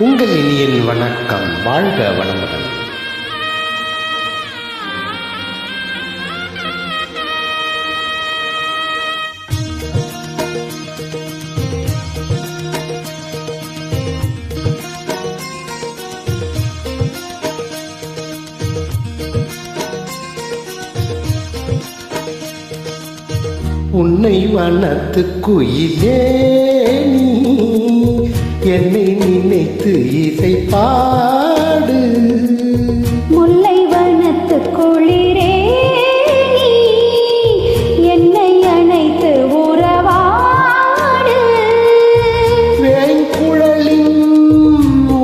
உங்கள் இனியின் வணக்கம். வாழ்க வளமுடன். உன்னை வனத்து நீ என்னை நினைத்து இசை பாடு முல்லை வனத்து குளிரே என்னை அணைத்து உறவாடு. வேங்குழலின்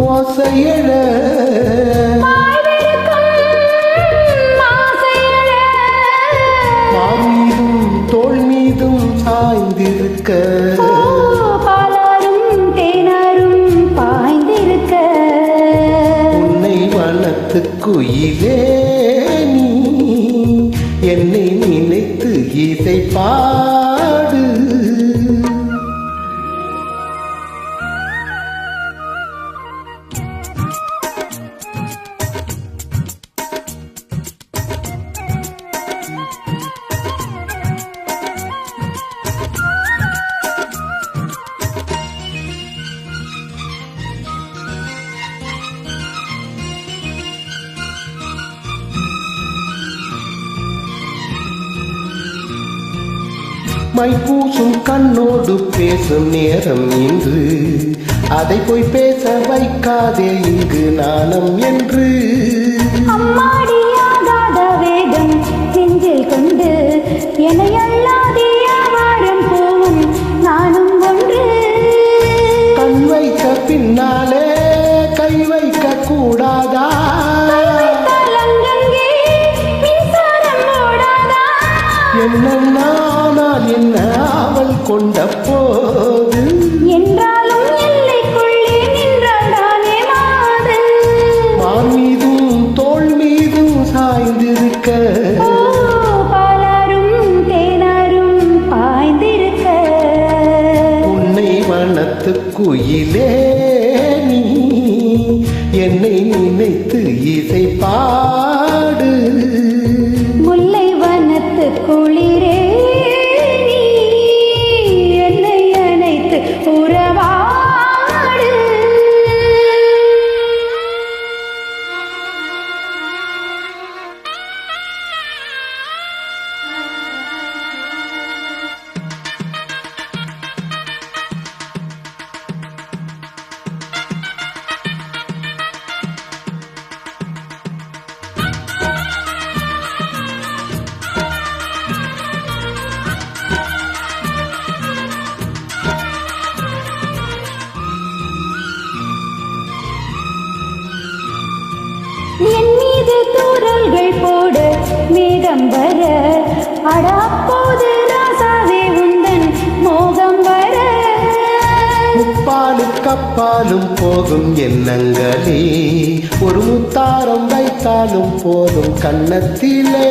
ஓசையழ. தோள் மீதும் சாய்ந்திருக்க. வனத்து குயிலே நீ என்னை நினைத்து இசைப்பா மைப்பூசும் கண்ணோடு பேசும் நேரம் இன்று. அதை போய் பேச வைக்காதே இங்கு நாணம் என்று. என்னன்னா என்ன அவள் கொண்ட போது? என்றாலும் எல்லைக்குள்ளே நின்றால் தானே மாதன்? மான் மீதும் தோள் மீதும் சாய்ந்திருக்க. பாலாரும் தேனாரும் பாய்ந்திருக்க. உன்னை நீ என்னை நினைத்து இசை வனத்து மீது தூரல்கள் போட மேகம் வர. அடாப்போது ராசாவே உந்தன் மோகம் வர. முப்பாலு கப்பாலும் போகும் எண்ணங்களே. ஒரு முத்தாரம் வைத்தாலும் போதும் கன்னத்திலே.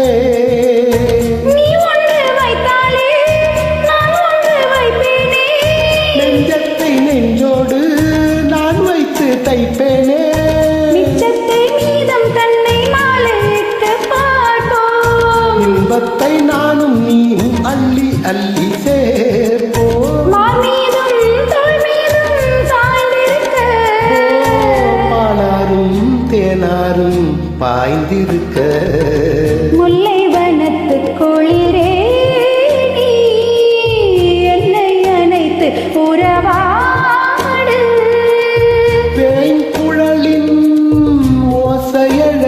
தேனாரும் பாய்ந்திருக்க. முல்லை வனத்து குளிரே என்னை அணைத்து உறவாடு. வேங்குழலின் ஓசையழ.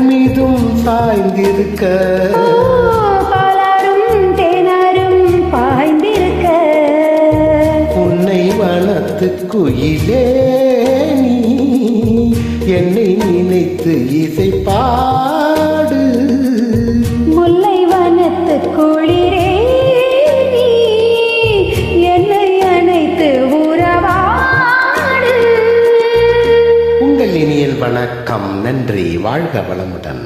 மீதும் சாய்ந்திருக்க. குயிலே நீ என்னை நினைத்து இசை பாடு முல்லை வனத்து குளிரே என்னை அணைத்து உறவாடு. உங்கள் இனியல் வணக்கம் நன்றி வாழ்க வளமுடன்.